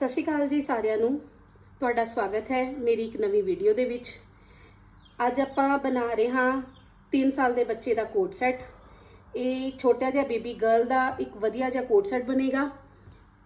ਸਤਿ ਸ਼੍ਰੀ ਅਕਾਲ ਜੀ ਸਾਰਿਆਂ ਨੂੰ। ਤੁਹਾਡਾ ਸਵਾਗਤ ਹੈ ਮੇਰੀ ਇੱਕ ਨਵੀਂ ਵੀਡੀਓ ਦੇ ਵਿੱਚ। ਅੱਜ ਆਪਾਂ ਬਣਾ ਰਹੇ ਹਾਂ 3 ਸਾਲ ਦੇ ਬੱਚੇ ਦਾ ਕੋਟ ਸੈੱਟ। ਇਹ ਛੋਟਾ ਜਿਹਾ ਬੇਬੀ ਗਰਲ ਦਾ ਇੱਕ ਵਧੀਆ ਜਿਹਾ ਕੋਟ ਸੈੱਟ ਬਣੇਗਾ।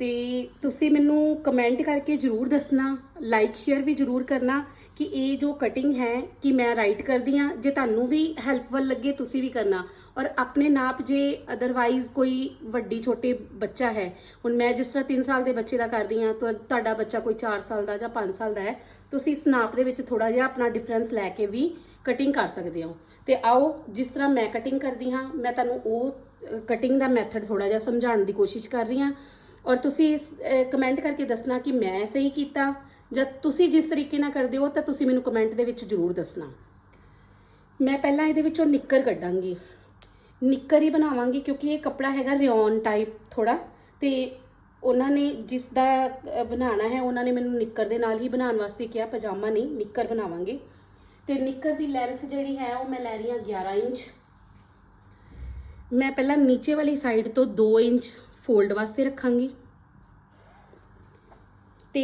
ਤੇ ਤੁਸੀਂ ਮੈਨੂੰ ਕਮੈਂਟ ਕਰਕੇ ਜਰੂਰ ਦੱਸਣਾ ਲਾਈਕ ਸ਼ੇਅਰ ਵੀ ਜਰੂਰ ਕਰਨਾ ਕਿ ਇਹ ਜੋ ਕਟਿੰਗ ਹੈ, ਕਿ ਮੈਂ ਰਾਈਟ ਕਰਦੀ ਆ ਜੇ ਤੁਹਾਨੂੰ ਵੀ ਹੈਲਪਫੁਲ ਲੱਗੇ ਤੁਸੀਂ ਵੀ ਕਰਨਾ। ਔਰ ਆਪਣੇ ਨਾਪ ਜੇ ਅਦਰਵਾਈਜ਼ ਕੋਈ ਵੱਡੀ ਛੋਟੇ ਬੱਚਾ ਹੈ, ਹੁਣ ਮੈਂ ਜਿਸ ਤਰ੍ਹਾਂ 3 ਸਾਲ ਦੇ ਬੱਚੇ ਦਾ ਕਰਦੀ ਆ ਤਾਂ ਤੁਹਾਡਾ ਬੱਚਾ ਕੋਈ 4 ਸਾਲ ਦਾ ਜਾਂ 5 ਸਾਲ ਦਾ ਹੈ, ਤੁਸੀਂ ਇਸ ਨਾਪ ਦੇ ਵਿੱਚ ਥੋੜਾ ਜਿਹਾ ਆਪਣਾ ਡਿਫਰੈਂਸ ਲੈ ਕੇ ਵੀ ਕਟਿੰਗ ਕਰ ਸਕਦੇ ਹੋ। ਤੇ ਆਓ, ਜਿਸ ਤਰ੍ਹਾਂ ਮੈਂ ਕਟਿੰਗ ਕਰਦੀ ਹਾਂ, ਮੈਂ ਤੁਹਾਨੂੰ ਉਹ ਕਟਿੰਗ ਦਾ ਮੈਥਡ ਥੋੜਾ ਜਿਹਾ ਸਮਝਾਉਣ ਦੀ ਕੋਸ਼ਿਸ਼ ਕਰ ਰਹੀ ਹਾਂ। ਔਰ ਤੁਸੀਂ ਕਮੈਂਟ ਕਰਕੇ ਦੱਸਣਾ ਕਿ ਮੈਂ ਸਹੀ ਕੀਤਾ, ਜਾਂ ਤੁਸੀਂ ਜਿਸ ਤਰੀਕੇ ਨਾਲ ਕਰਦੇ ਹੋ, ਤਾਂ ਤੁਸੀਂ ਮੈਨੂੰ ਕਮੈਂਟ ਦੇ ਵਿੱਚ ਜ਼ਰੂਰ ਦੱਸਣਾ। ਮੈਂ ਪਹਿਲਾਂ ਇਹਦੇ ਵਿੱਚੋਂ ਨਿੱਕਰ ਕੱਢਾਂਗੀ। ਨਿੱਕਰ ਹੀ ਬਣਾਵਾਂਗੀ, ਕਿਉਂਕਿ ਇਹ ਕੱਪੜਾ ਹੈਗਾ ਰਿਓਨ ਟਾਈਪ ਥੋੜਾ ਤੇ ਉਹਨਾਂ ਨੇ ਜਿਸ ਦਾ ਬਣਾਉਣਾ ਹੈ, ਉਹਨਾਂ ਨੇ ਮੈਨੂੰ ਨਿੱਕਰ ਦੇ ਨਾਲ ਹੀ ਬਣਾਉਣ ਵਾਸਤੇ ਕਿਹਾ, ਪਜਾਮਾ ਨਹੀਂ, ਨਿੱਕਰ ਬਣਾਵਾਂਗੇ। ਤੇ ਨਿੱਕਰ ਦੀ ਲੈਂਥ ਜਿਹੜੀ ਹੈ, ਉਹ ਮੈਂ ਲੈ ਰਹੀ ਹਾਂ 11 ਇੰਚ। ਮੈਂ ਪਹਿਲਾਂ ਨੀਚੇ ਵਾਲੀ ਸਾਈਡ ਤੋਂ 2 ਇੰਚ ਫੋਲਡ ਵਾਸਤੇ ਰੱਖਾਂਗੀ। ਤੇ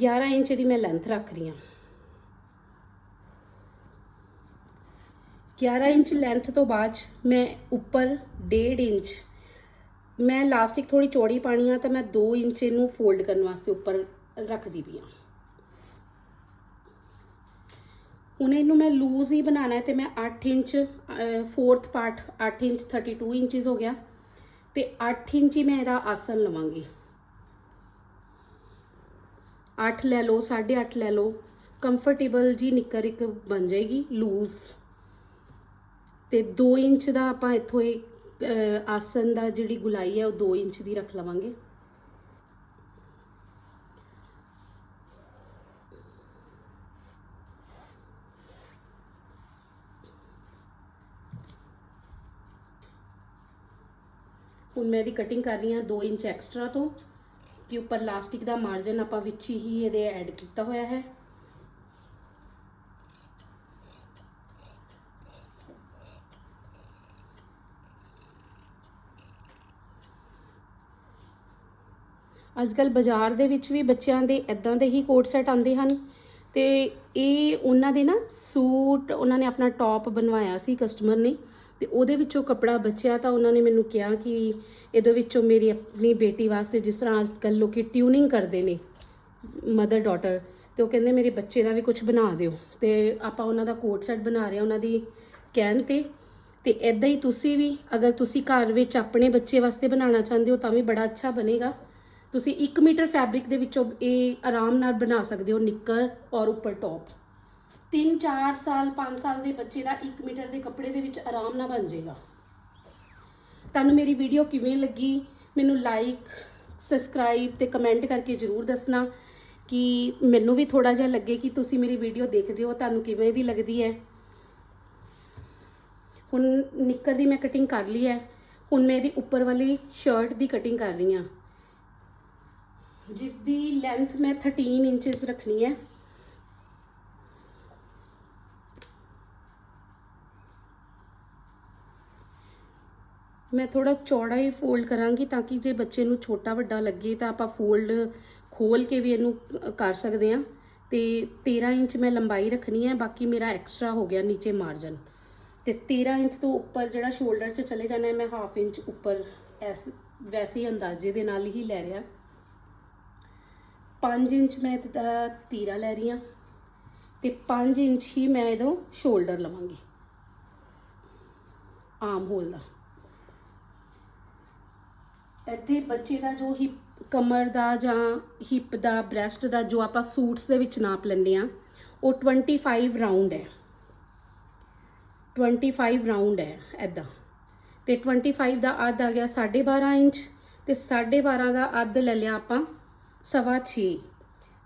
11 ਇੰਚ ਦੀ ਮੈਂ ਲੈਂਥ ਰੱਖ ਰਹੀ ਹਾਂ। 11 ਇੰਚ ਲੈਂਥ ਤੋਂ ਬਾਅਦ 'ਚ ਮੈਂ ਉੱਪਰ 1.5 ਇੰਚ, ਮੈਂ ਲਾਸਟਿਕ ਥੋੜੀ ਚੌੜੀ ਪਾਣੀ ਆ ਤਾਂ ਮੈਂ 2 ਇੰਚ ਇਹਨੂੰ ਫੋਲਡ ਕਰਨ ਵਾਸਤੇ ਉੱਪਰ ਰੱਖਦੀ ਪਈ ਆ ਹੁਣ ਇਹਨੂੰ ਮੈਂ ਲੂਜ਼ ਹੀ ਬਣਾਉਣਾ ਹੈ ਤੇ ਮੈਂ 8 inch 4th part 8 inch 32 inches ਹੋ ਗਿਆ। ਤੇ 8 ਇੰਚ ਹੀ ਮੈਂ ਇਹਦਾ ਆਸਨ ਲਵਾਂਗੀ। 8 ਲੈ ਲਓ 8.5 ਲੈ ਲਓ ਕੰਫਰਟੇਬਲ ਜੀ ਨਿੱਕਰ ਇੱਕ ਬਣ ਜਾਏਗੀ ਲੂਜ਼ ਤੇ 2 ਇੰਚ ਦਾ ਆਪਾਂ ਇੱਥੋਂ ਇਹ ਆਸਨ ਦਾ ਜਿਹੜੀ ਗੁਲਾਈ ਹੈ ਉਹ 2 ਇੰਚ ਦੀ ਰੱਖ ਲਵਾਂਗੇ। ਹੁਣ ਮੈਂ ਇਹਦੀ ਕਟਿੰਗ ਕਰ ਰਹੀ ਹਾਂ 2 ਇੰਚ ਐਕਸਟਰਾ ਤੋਂ ਕਿ ਉੱਪਰ ਲਾਸਟਿਕ ਦਾ ਮਾਰਜਨ ਆਪਾਂ ਵਿੱਚ ਹੀ ਇਹਦੇ ਐਡ ਕੀਤਾ ਹੋਇਆ ਹੈ। ਅੱਜ ਕੱਲ ਬਾਜ਼ਾਰ ਦੇ ਵਿੱਚ ਵੀ ਬੱਚਿਆਂ ਦੇ ਇਦਾਂ ਦੇ ਹੀ ਕੋਟ ਸੈਟ ਆਉਂਦੇ ਹਨ, ਤੇ ਇਹ ਉਹਨਾਂ ਦੇ ਨਾ ਸੂਟ, ਉਹਨਾਂ ਨੇ ਆਪਣਾ ਟੌਪ ਬਣਵਾਇਆ ਸੀ ਕਸਟਮਰ ਨੇ। ਤੇ ਉਹਦੇ ਵਿੱਚੋਂ ਕੱਪੜਾ ਬਚਿਆ ਤਾਂ ਉਹਨਾਂ ਨੇ ਮੈਨੂੰ ਕਿਹਾ ਕਿ ਇਹਦੇ ਵਿੱਚੋਂ ਮੇਰੀ ਆਪਣੀ ਬੇਟੀ ਵਾਸਤੇ ਜਿਸ ਤਰ੍ਹਾਂ ਅੱਜ ਕੱਲ ਲੋਕੀ ਟਿਊਨਿੰਗ ਕਰਦੇ ਨੇ ਮਦਰ ਡਾਟਰ ਤੇ ਉਹ ਕਹਿੰਦੇ ਮੇਰੇ ਬੱਚੇ ਦਾ ਵੀ ਕੁਝ ਬਣਾ ਦਿਓ। ਤੇ ਆਪਾਂ ਉਹਨਾਂ ਦਾ ਕੋਟ ਸੈਟ ਬਣਾ ਰਹੇ ਹਾਂ, ਉਹਨਾਂ ਦੀ ਕਹਿਣ ਤੇ। ਤੇ ਇਦਾਂ ਹੀ ਤੁਸੀਂ ਵੀ ਅਗਰ ਤੁਸੀਂ ਘਰ ਵਿੱਚ ਆਪਣੇ ਬੱਚੇ ਵਾਸਤੇ ਬਣਾਉਣਾ ਚਾਹੁੰਦੇ ਹੋ ਤਾਂ ਵੀ ਬੜਾ ਅੱਛਾ ਬਣੇਗਾ। ਤੁਸੀਂ 1 ਮੀਟਰ ਫੈਬਰਿਕ ਦੇ ਵਿੱਚੋਂ ਇਹ ਆਰਾਮ ਨਾਲ ਬਣਾ ਸਕਦੇ ਹੋ ਨਿੱਕਰ ਔਰ ਉੱਪਰ ਟੌਪ 3 4 ਸਾਲ 5 ਸਾਲ ਦੇ ਬੱਚੇ ਦਾ 1 ਮੀਟਰ ਦੇ ਕੱਪੜੇ ਦੇ ਵਿੱਚ ਆਰਾਮ ਨਾਲ ਬਣ ਜਾਏਗਾ। ਤੁਹਾਨੂੰ ਮੇਰੀ ਵੀਡੀਓ ਕਿਵੇਂ ਲੱਗੀ? ਮੈਨੂੰ ਲਾਈਕ ਸਬਸਕ੍ਰਾਈਬ ਤੇ ਕਮੈਂਟ ਕਰਕੇ ਜਰੂਰ ਦੱਸਣਾ ਕਿ ਮੈਨੂੰ ਵੀ ਥੋੜਾ ਜਿਹਾ ਲੱਗੇ ਕਿ ਤੁਸੀਂ ਮੇਰੀ ਵੀਡੀਓ ਦੇਖਦੇ ਹੋ, ਤੁਹਾਨੂੰ ਕਿਵੇਂ ਦੀ ਲੱਗਦੀ ਹੈ। ਹੁਣ ਨਿੱਕਰ ਦੀ ਮੈਂ ਕਟਿੰਗ ਕਰ ਲਈ ਹੈ। ਹੁਣ ਮੈਂ ਇਹਦੀ ਉੱਪਰ ਵਾਲੀ ਸ਼ਰਟ ਦੀ ਕਟਿੰਗ ਕਰ ਰਹੀ ਹਾਂ। ਜਿਸ ਦੀ ਲੈਂਥ ਮੈਂ 13 ਇੰਚਸ ਰੱਖਣੀ ਹੈ। ਮੈਂ ਥੋੜਾ ਚੌੜਾ ਹੀ ਫੋਲਡ ਕਰਾਂਗੀ ਤਾਂ ਕਿ ਜੇ ਬੱਚੇ ਨੂੰ ਛੋਟਾ ਵੱਡਾ ਲੱਗੇ ਤਾਂ ਆਪਾਂ ਫੋਲਡ ਖੋਲ ਕੇ ਵੀ ਇਹਨੂੰ ਕਰ ਸਕਦੇ ਹਾਂ। ਤੇ 13 ਇੰਚ ਮੈਂ ਲੰਬਾਈ ਰੱਖਣੀ ਹੈ, ਬਾਕੀ ਮੇਰਾ ਐਕਸਟਰਾ ਹੋ ਗਿਆ ਨੀਚੇ ਮਾਰਜਨ ਤੇ 13 ਇੰਚ ਤੋਂ ਉੱਪਰ ਜਿਹੜਾ ਸ਼ੋਲਡਰ 'ਚ ਚਲੇ ਜਾਣਾ ਮੈਂ ਹਾਫ ਇੰਚ ਉੱਪਰ ਐਸ, ਵੈਸੇ ਅੰਦਾਜ਼ੇ ਦੇ ਨਾਲ ਹੀ ਲੈ ਰਿਹਾ। 5 ਇੰਚ ਮੈਂ ਇਹਦਾ ਤੀਰਾ ਲੈ ਰਹੀ ਹਾਂ। ਤੇ 5 ਇੰਚ ਹੀ ਮੈਂ ਇਹਦੋਂ ਸ਼ੋਲਡਰ ਲਵਾਂਗੀ। ਆਮ ਹੋਲ ਦਾ। ਇੱਥੇ ਬੱਚੇ ਦਾ ਜੋ ਹਿਪ, ਕਮਰ ਦਾ ਜਾਂ ਹਿਪ ਦਾ, ਬ੍ਰੈਸਟ ਦਾ ਜੋ ਆਪਾਂ ਸੂਟਸ ਦੇ ਵਿੱਚ ਨਾਪ ਲੈਂਦੇ ਆ ਉਹ 25 ਰਾਉਂਡ ਹੈ। 25 ਰਾਉਂਡ ਹੈ ਐਦਾਂ ਤੇ 25 ਦਾ ਅੱਧ ਆ ਗਿਆ 12.5 ਇੰਚ ਤੇ 12.5 ਦਾ ਅੱਧ ਲੈ ਲਿਆ ਆਪਾਂ ਸਵਾ 6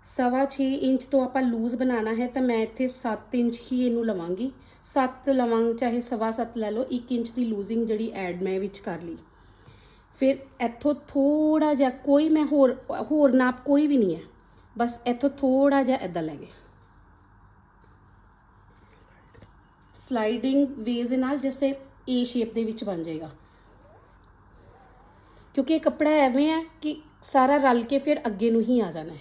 ਸਵਾ 6 ਇੰਚ ਤੋਂ ਆਪਾਂ ਲੂਜ਼ ਬਣਾਉਣਾ ਹੈ ਤਾਂ ਮੈਂ ਇੱਥੇ 7 ਇੰਚ ਹੀ ਇਹਨੂੰ ਲਵਾਂਗੀ। 7 ਲਵਾਂ ਚਾਹੇ ਸਵਾ 7 ਲੈ ਲਓ 1 ਇੰਚ ਦੀ ਲੂਜ਼ਿੰਗ ਜਿਹੜੀ ਐਡ ਮੈਂ ਵਿੱਚ ਕਰ ਲਈ। ਫਿਰ ਇੱਥੋਂ ਥੋੜਾ ਜਿਹਾ ਕੋਈ ਮੈਂ ਹੋਰ ਹੋਰ ਨਾਪ ਕੋਈ ਵੀ ਨਹੀਂ ਹੈ। ਬਸ ਇੱਥੋਂ ਥੋੜਾ ਜਿਹਾ ਇਦਾਂ ਲੈ ਗਏ। ਸਲਾਈਡਿੰਗ ਵੇਜ਼ ਦੇ ਨਾਲ ਜਿਵੇਂ ਏ ਸ਼ੇਪ ਦੇ ਵਿੱਚ ਬਣ ਜਾਏਗਾ। ਕਿਉਂਕਿ ਇਹ ਕੱਪੜਾ ਐਵੇਂ ਹੈ ਕਿ ਸਾਰਾ ਰਲ ਕੇ ਫਿਰ ਅੱਗੇ ਨੂੰ ਹੀ ਆ ਜਾਣਾ ਹੈ।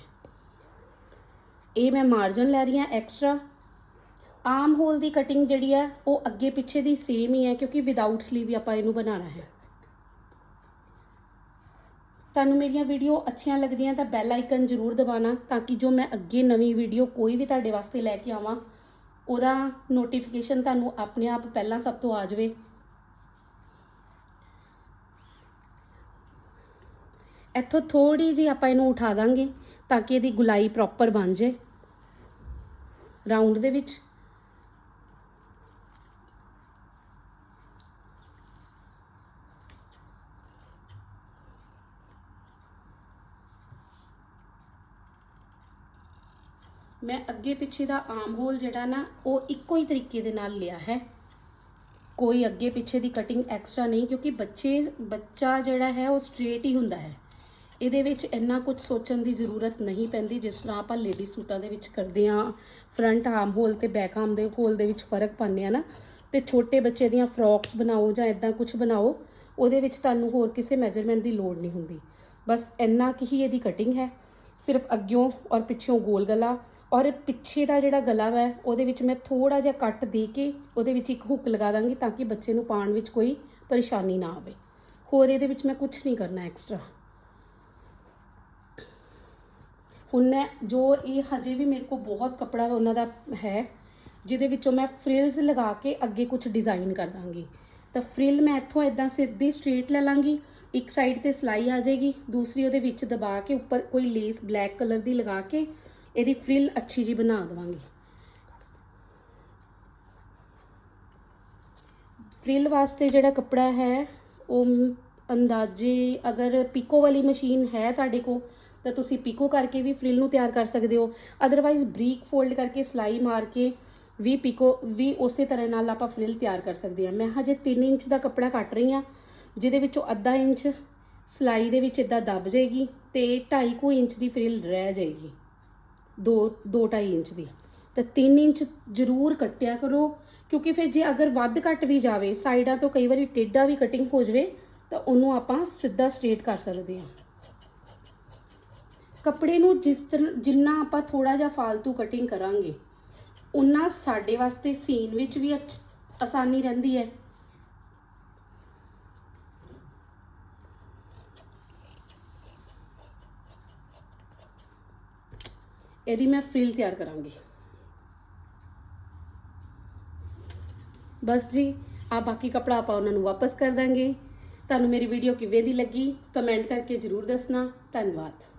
ਇਹ ਮੈਂ ਮਾਰਜਨ ਲੈ ਰਹੀ ਹਾਂ ਐਕਸਟਰਾ ਆਮ ਹੋਲ ਦੀ ਕਟਿੰਗ ਜਿਹੜੀ ਹੈ, ਉਹ ਅੱਗੇ ਪਿੱਛੇ ਦੀ ਸੇਮ ਹੀ ਹੈ, ਕਿਉਂਕਿ ਵਿਦਆਊਟ ਸਲੀਵ ਆਪਾਂ ਇਹਨੂੰ ਬਣਾਉਣਾ ਹੈ। ਤੁਹਾਨੂੰ ਮੇਰੀਆਂ ਵੀਡੀਓ ਅੱਛੀਆਂ ਲੱਗਦੀਆਂ ਤਾਂ ਬੈਲ ਆਈਕਨ ਜ਼ਰੂਰ ਦਬਾਉਣਾ ਤਾਂ ਕਿ ਜੋ ਮੈਂ ਅੱਗੇ ਨਵੀਂ ਵੀਡੀਓ ਕੋਈ ਵੀ ਤੁਹਾਡੇ ਵਾਸਤੇ ਲੈ ਕੇ ਆਵਾਂ, ਉਹਦਾ ਨੋਟੀਫਿਕੇਸ਼ਨ ਤੁਹਾਨੂੰ ਆਪਣੇ ਆਪ ਪਹਿਲਾਂ ਸਭ ਤੋਂ ਆ ਜਾਵੇ। ਇੱਥੋਂ ਥੋੜੀ ਜੀ ਆਪਾਂ ਇਹਨੂੰ ਉਠਾ ਦਾਂਗੇ ਤਾਂ ਕਿ ਇਹਦੀ ਗੁਲਾਈ ਪ੍ਰੋਪਰ ਬਣ ਜੇ ਰਾਉਂਡ ਦੇ ਵਿੱਚ। ਮੈਂ ਅੱਗੇ ਪਿੱਛੇ ਦਾ ਆਮ ਹੋਲ ਜਿਹੜਾ ਨਾ, ਉਹ ਇੱਕੋ ਹੀ ਤਰੀਕੇ ਦੇ ਨਾਲ ਲਿਆ ਹੈ। ਕੋਈ ਅੱਗੇ ਪਿੱਛੇ ਦੀ ਕਟਿੰਗ ਐਕਸਟਰਾ ਨਹੀਂ, ਕਿਉਂਕਿ ਬੱਚੇ, ਬੱਚਾ ਜਿਹੜਾ ਹੈ, ਉਹ ਸਟ੍ਰੇਟ ਹੀ ਹੁੰਦਾ ਹੈ। ਇਹਦੇ ਵਿੱਚ ਇੰਨਾ ਕੁਝ ਸੋਚਣ ਦੀ ਜ਼ਰੂਰਤ ਨਹੀਂ ਪੈਂਦੀ, ਜਿਸ ਤਰ੍ਹਾਂ ਆਪਾਂ ਲੇਡੀ ਸੂਟਾਂ ਦੇ ਵਿੱਚ ਕਰਦੇ ਹਾਂ ਫਰੰਟ ਆਰਮ ਹੋਲ ਤੇ ਬੈਕ ਆਰਮ ਦੇ ਹੋਲ ਦੇ ਵਿੱਚ ਫ਼ਰਕ ਪਾਉਂਦੇ ਆ ਨਾ, ਤੇ ਛੋਟੇ ਬੱਚੇ ਦੀਆਂ ਫਰੌਕਸ ਬਣਾਓ ਜਾਂ ਇਦਾਂ ਕੁਝ ਬਣਾਓ, ਉਹਦੇ ਵਿੱਚ ਤੁਹਾਨੂੰ ਹੋਰ ਕਿਸੇ ਮੈਜ਼ਰਮੈਂਟ ਦੀ ਲੋੜ ਨਹੀਂ ਹੁੰਦੀ। ਬਸ ਇੰਨਾ ਕਿ ਹੀ ਇਹਦੀ ਕਟਿੰਗ ਹੈ। ਸਿਰਫ ਅੱਗਿਓਂ ਔਰ ਪਿੱਛੋਂ ਗੋਲ ਗਲਾ ਔਰ ਪਿੱਛੇ ਦਾ ਜਿਹੜਾ ਗਲਾ ਵਾ, ਉਹਦੇ ਵਿੱਚ ਮੈਂ ਥੋੜਾ ਜਿਹਾ ਕੱਟ ਦੇ ਕੇ ਉਹਦੇ ਵਿੱਚ ਇੱਕ ਹੁੱਕ ਲਗਾ ਦਾਂਗੀ ਤਾਂ ਕਿ ਬੱਚੇ ਨੂੰ ਪਾਉਣ ਵਿੱਚ ਕੋਈ ਪਰੇਸ਼ਾਨੀ ਨਾ ਆਵੇ। ਹੋਰ ਇਹਦੇ ਵਿੱਚ ਮੈਂ ਕੁਝ ਨਹੀਂ ਕਰਨਾ ਐਕਸਟਰਾ ਹੁਣ ਮੈਂ ਜੋ ਇਹ ਹਜੇ ਵੀ ਮੇਰੇ ਕੋਲ ਬਹੁਤ ਕਪੜਾ ਉਹਨਾਂ ਦਾ ਹੈ, ਜਿਹਦੇ ਵਿੱਚੋਂ ਮੈਂ ਫ੍ਰਿਲਸ ਲਗਾ ਕੇ ਅੱਗੇ ਕੁਝ ਡਿਜ਼ਾਈਨ ਕਰ ਦਾਂਗੀ। ਤਾਂ ਫ੍ਰਿਲ ਮੈਂ ਇੱਥੋਂ ਇਦਾਂ ਸਿੱਧੀ ਸਟ੍ਰੇਟ ਲੈ ਲਾਂਗੀ, ਇੱਕ ਸਾਈਡ ਤੇ ਸਲਾਈ ਆ ਜਾਏਗੀ, ਦੂਸਰੀ ਉਹਦੇ ਵਿੱਚ ਦਬਾ ਕੇ ਉੱਪਰ ਕੋਈ ਲੇਸ ਬਲੈਕ ਕਲਰ ਦੀ ਲਗਾ ਕੇ ਇਹਦੀ ਫ੍ਰਿਲ ਅੱਛੀ ਜੀ ਬਣਾ ਦਵਾਂਗੀ। ਫ੍ਰਿਲ ਵਾਸਤੇ ਜਿਹੜਾ ਕੱਪੜਾ ਹੈ, ਉਹ ਅੰਦਾਜ਼ੇ ਅਗਰ ਪੀਕੋ ਵਾਲੀ ਮਸ਼ੀਨ ਹੈ ਤੁਹਾਡੇ ਕੋਲ, ਤਾਂ ਤੁਸੀਂ ਪੀਕੋ ਕਰਕੇ ਵੀ ਫ੍ਰਿਲ ਨੂੰ ਤਿਆਰ ਕਰ ਸਕਦੇ ਹੋ। ਅਦਰਵਾਈਜ਼ ਬਰੀਕ ਫੋਲਡ ਕਰਕੇ ਸਲਾਈ ਮਾਰ ਕੇ ਵੀ ਪੀਕੋ, ਵੀ ਉਸੇ ਤਰ੍ਹਾਂ ਨਾਲ ਆਪਾਂ ਫ੍ਰਿਲ ਤਿਆਰ ਕਰ ਸਕਦੇ ਹਾਂ। ਮੈਂ ਹਜੇ 3 ਇੰਚ ਦਾ ਕੱਪੜਾ ਕੱਟ ਰਹੀ ਹਾਂ, ਜਿਹਦੇ ਵਿੱਚੋਂ ਅੱਧਾ ਇੰਚ ਸਲਾਈ ਦੇ ਵਿੱਚ ਇਦਾਂ ਦੱਬ ਜਾਏਗੀ ਤੇ 2.5 ਕੁ ਇੰਚ ਦੀ ਫ੍ਰਿਲ ਰਹਿ ਜਾਏਗੀ। 2 2.5 ਇੰਚ ਦੀ। ਤਾਂ 3 ਇੰਚ ਜ਼ਰੂਰ ਕੱਟਿਆ ਕਰੋ, ਕਿਉਂਕਿ ਫਿਰ ਜੇ ਅਗਰ ਵੱਧ ਘੱਟ ਵੀ ਜਾਵੇ, ਸਾਈਡਾਂ ਤੋਂ ਕਈ ਵਾਰੀ ਟੇਢਾ ਵੀ ਕਟਿੰਗ ਹੋ ਜਾਵੇ, ਤਾਂ ਉਹਨੂੰ ਆਪਾਂ ਸਿੱਧਾ ਸਟ੍ਰੇਟ ਕਰ ਸਕਦੇ ਹਾਂ। ਕੱਪੜੇ ਨੂੰ ਜਿਸ ਤਰ੍ਹਾਂ ਜਿੰਨਾ ਆਪਾਂ ਥੋੜਾ ਜਿਹਾ ਫालतू ਕਟਿੰਗ ਕਰਾਂਗੇ ਉਨਾ ਸਾਡੇ ਵਾਸਤੇ ਸੀਨ ਵਿੱਚ ਵੀ ਅੱਛ- ਆਸਾਨੀ ਰਹਿੰਦੀ ਹੈ। ਇਹਦੀ ਮੈਂ ਫ੍ਰਿਲ ਤਿਆਰ ਕਰਾਂਗੀ। ਬਸ ਜੀ ਆ ਬਾਕੀ ਕਪੜਾ ਆਪਾਂ ਉਹਨਾਂ ਨੂੰ ਵਾਪਸ ਕਰ ਦਾਂਗੇ। ਤੁਹਾਨੂੰ ਮੇਰੀ ਵੀਡੀਓ ਕਿਵੇਂ ਦੀ ਲੱਗੀ ਕਮੈਂਟ ਕਰਕੇ ਜਰੂਰ ਦੱਸਣਾ। ਧੰਨਵਾਦ।